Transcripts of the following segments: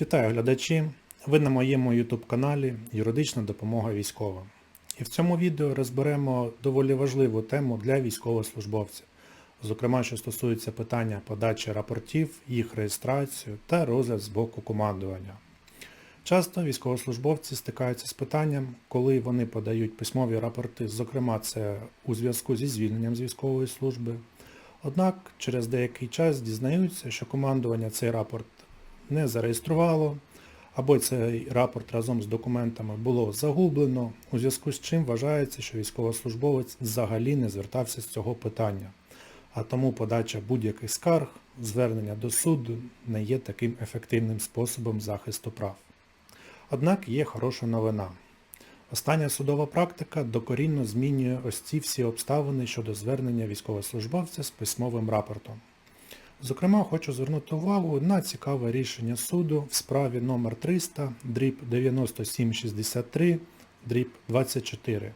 Вітаю глядачі! Ви на моєму YouTube каналі Юридична допомога військовим. І в цьому відео розберемо доволі важливу тему для військовослужбовців, зокрема, що стосується питання подачі рапортів, їх реєстрацію та розгляд з боку командування. Часто військовослужбовці стикаються з питанням, коли вони подають письмові рапорти, зокрема це у зв'язку зі звільненням з військової служби. Однак через деякий час дізнаються, що командування цей рапорт не зареєструвало, або цей рапорт разом з документами було загублено, у зв'язку з чим вважається, що військовослужбовець взагалі не звертався з цього питання. А тому подача будь-яких скарг, звернення до суду не є таким ефективним способом захисту прав. Однак є хороша новина. Остання судова практика докорінно змінює ось ці всі обставини щодо звернення військовослужбовця з письмовим рапортом. Зокрема, хочу звернути увагу на цікаве рішення суду в справі номер 300 дріб 9763 дріб 24.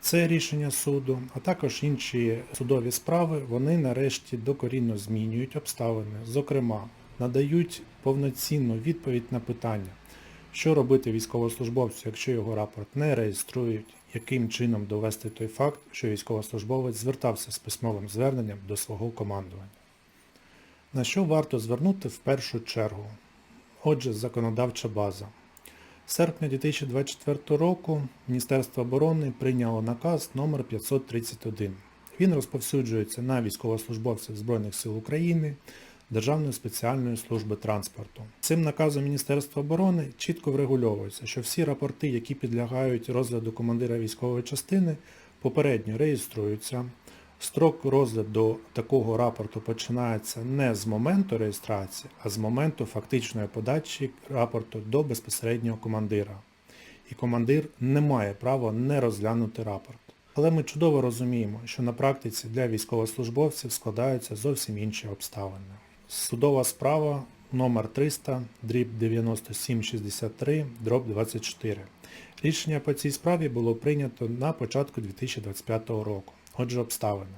Це рішення суду, а також інші судові справи, вони нарешті докорінно змінюють обставини. Зокрема, надають повноцінну відповідь на питання, що робити військовослужбовцю, якщо його рапорт не реєструють, яким чином довести той факт, що військовослужбовець звертався з письмовим зверненням до свого командування. На що варто звернути в першу чергу? Отже, законодавча база. З серпня 2024 року Міністерство оборони прийняло наказ номер 531. Він розповсюджується на військовослужбовців Збройних сил України, Державної спеціальної служби транспорту. Цим наказом Міністерства оборони чітко врегульовується, що всі рапорти, які підлягають розгляду командира військової частини, попередньо реєструються. Строк розгляду такого рапорту починається не з моменту реєстрації, а з моменту фактичної подачі рапорту до безпосереднього командира. І командир не має права не розглянути рапорт. Але ми чудово розуміємо, що на практиці для військовослужбовців складаються зовсім інші обставини. Судова справа номер 300 дріб 9763 дроб 24. Рішення по цій справі було прийнято на початку 2025 року. Отже, обставини.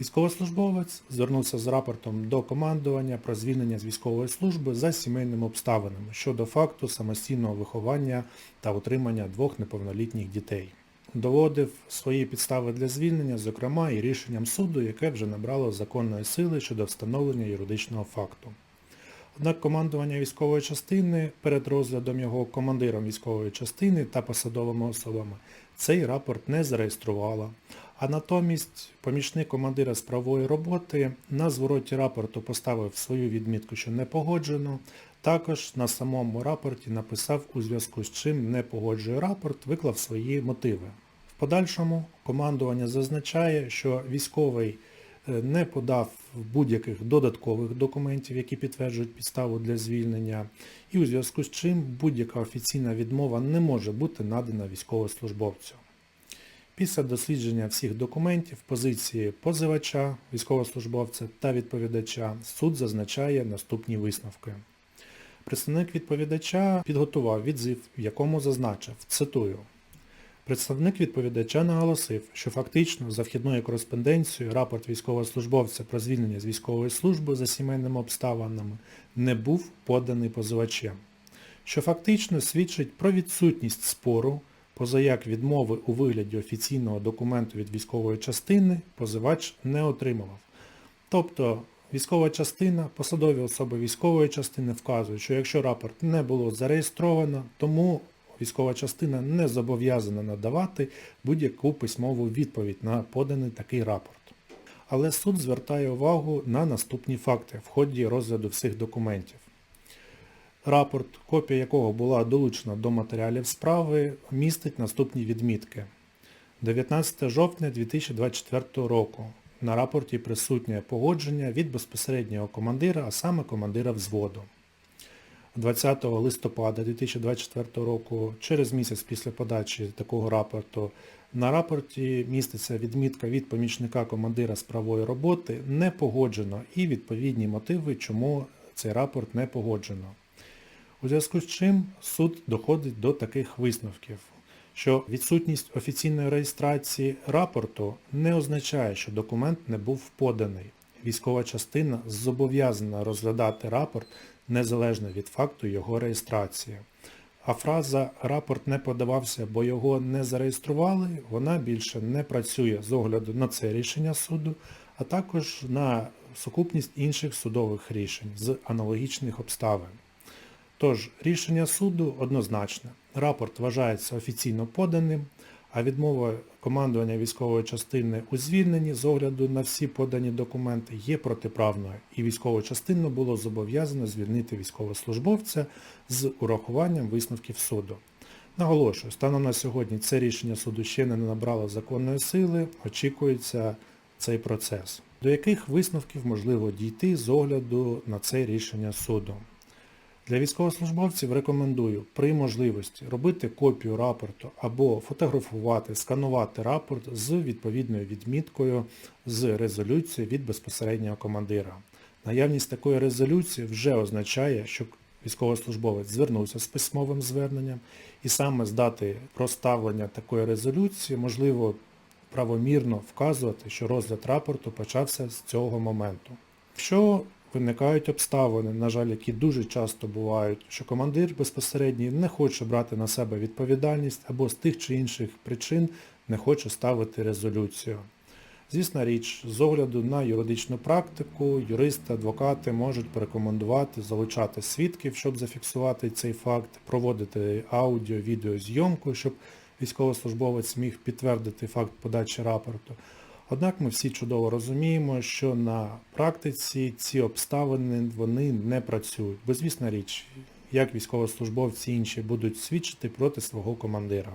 Військовослужбовець звернувся з рапортом до командування про звільнення з військової служби за сімейними обставинами щодо факту самостійного виховання та утримання двох неповнолітніх дітей. Доводив свої підстави для звільнення, зокрема і рішенням суду, яке вже набрало законної сили щодо встановлення юридичного факту. Однак командування військової частини перед розглядом його командиром військової частини та посадовими особами цей рапорт не зареєструвало, а натомість помічник командира з роботи на звороті рапорту поставив свою відмітку, що не погоджено. Також на самому рапорті написав у зв'язку з чим не погоджує рапорт, виклав свої мотиви. В подальшому командування зазначає, що військовий е, не подав будь-яких додаткових документів, які підтверджують підставу для звільнення, і у зв'язку з чим будь-яка офіційна відмова не може бути надана військовослужбовцю. Після дослідження всіх документів, позиції позивача, військовослужбовця та відповідача суд зазначає наступні висновки. Представник відповідача підготував відзив, в якому зазначив, цитую, Представник відповідача наголосив, що фактично за вхідною кореспонденцією рапорт військовослужбовця про звільнення з військової служби за сімейними обставинами не був поданий позивачем, що фактично свідчить про відсутність спору, позаяк відмови у вигляді офіційного документу від військової частини позивач не отримував. Тобто військова частина, посадові особи військової частини вказують, що якщо рапорт не було зареєстровано, тому військова частина не зобов'язана надавати будь-яку письмову відповідь на поданий такий рапорт. Але суд звертає увагу на наступні факти в ході розгляду всіх документів. Рапорт, копія якого була долучена до матеріалів справи, містить наступні відмітки. 19 жовтня 2024 року. На рапорті присутнє погодження від безпосереднього командира, а саме командира взводу. 20 листопада 2024 року, через місяць після подачі такого рапорту, на рапорті міститься відмітка від помічника командира з роботи не погоджено і відповідні мотиви, чому цей рапорт не погоджено. У зв'язку з чим суд доходить до таких висновків, що відсутність офіційної реєстрації рапорту не означає, що документ не був поданий. Військова частина зобов'язана розглядати рапорт незалежно від факту його реєстрації. А фраза рапорт не подавався, бо його не зареєстрували, вона більше не працює з огляду на це рішення суду, а також на сукупність інших судових рішень з аналогічних обставин. Тож, рішення суду однозначне. Рапорт вважається офіційно поданим, а відмова командування військової частини у звільненні з огляду на всі подані документи є протиправною, і військова частина було зобов'язано звільнити військовослужбовця з урахуванням висновків суду. Наголошую, станом на сьогодні це рішення суду ще не набрало законної сили, очікується цей процес. До яких висновків можливо дійти з огляду на це рішення суду? Для військовослужбовців рекомендую при можливості робити копію рапорту або фотографувати, сканувати рапорт з відповідною відміткою з резолюцією від безпосереднього командира. Наявність такої резолюції вже означає, що військовослужбовець звернувся з письмовим зверненням і саме з дати проставлення такої резолюції можливо правомірно вказувати, що розгляд рапорту почався з цього моменту. Якщо виникають обставини, на жаль, які дуже часто бувають, що командир безпосередній не хоче брати на себе відповідальність або з тих чи інших причин не хоче ставити резолюцію. Звісна річ, з огляду на юридичну практику, юристи, адвокати можуть порекомендувати залучати свідків, щоб зафіксувати цей факт, проводити аудіо, відеозйомку, щоб військовослужбовець міг підтвердити факт подачі рапорту. Однак ми всі чудово розуміємо, що на практиці ці обставини вони не працюють. Бо звісна річ, як військовослужбовці інші будуть свідчити проти свого командира.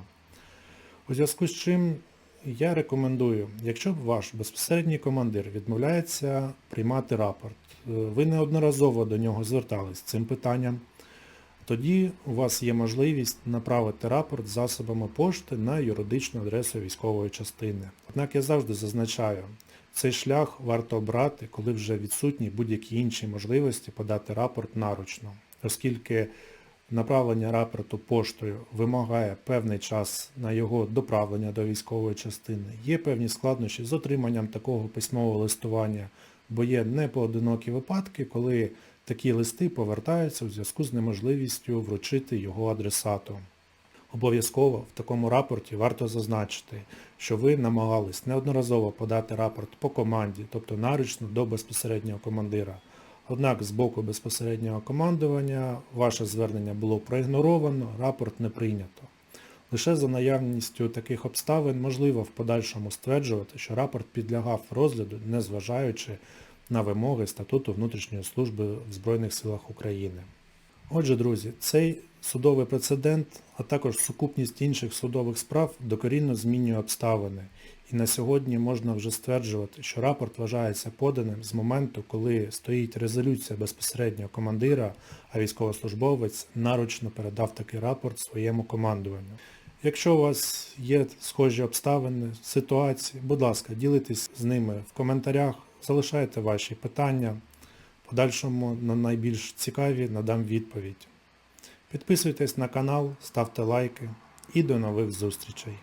У зв'язку з чим я рекомендую, якщо ваш безпосередній командир відмовляється приймати рапорт, е, ви неодноразово до нього звертались з цим питанням, тоді у вас є можливість направити рапорт засобами пошти на юридичну адресу військової частини. Однак я завжди зазначаю, цей шлях варто обрати, коли вже відсутні будь-які інші можливості подати рапорт наручно, оскільки направлення рапорту поштою вимагає певний час на його доправлення до військової частини. Є певні складнощі з отриманням такого письмового листування, бо є непоодинокі випадки, коли такі листи повертаються у зв'язку з неможливістю вручити його адресату. Обов'язково в такому рапорті варто зазначити, що ви намагались неодноразово подати рапорт по команді, тобто наручно до безпосереднього командира. Однак з боку безпосереднього командування ваше звернення було проігноровано, рапорт не прийнято. Лише за наявністю таких обставин можливо в подальшому стверджувати, що рапорт підлягав розгляду, незважаючи на вимоги статуту внутрішньої служби в Збройних силах України. Отже, друзі, цей судовий прецедент, а також сукупність інших судових справ докорінно змінює обставини. І на сьогодні можна вже стверджувати, що рапорт вважається поданим з моменту, коли стоїть резолюція безпосереднього командира, а військовослужбовець наручно передав такий рапорт своєму командуванню. Якщо у вас є схожі обставини, ситуації, будь ласка, ділитесь з ними в коментарях, залишайте ваші питання. Подальшому на найбільш цікаві надам відповідь. Підписуйтесь на канал, ставте лайки і до нових зустрічей.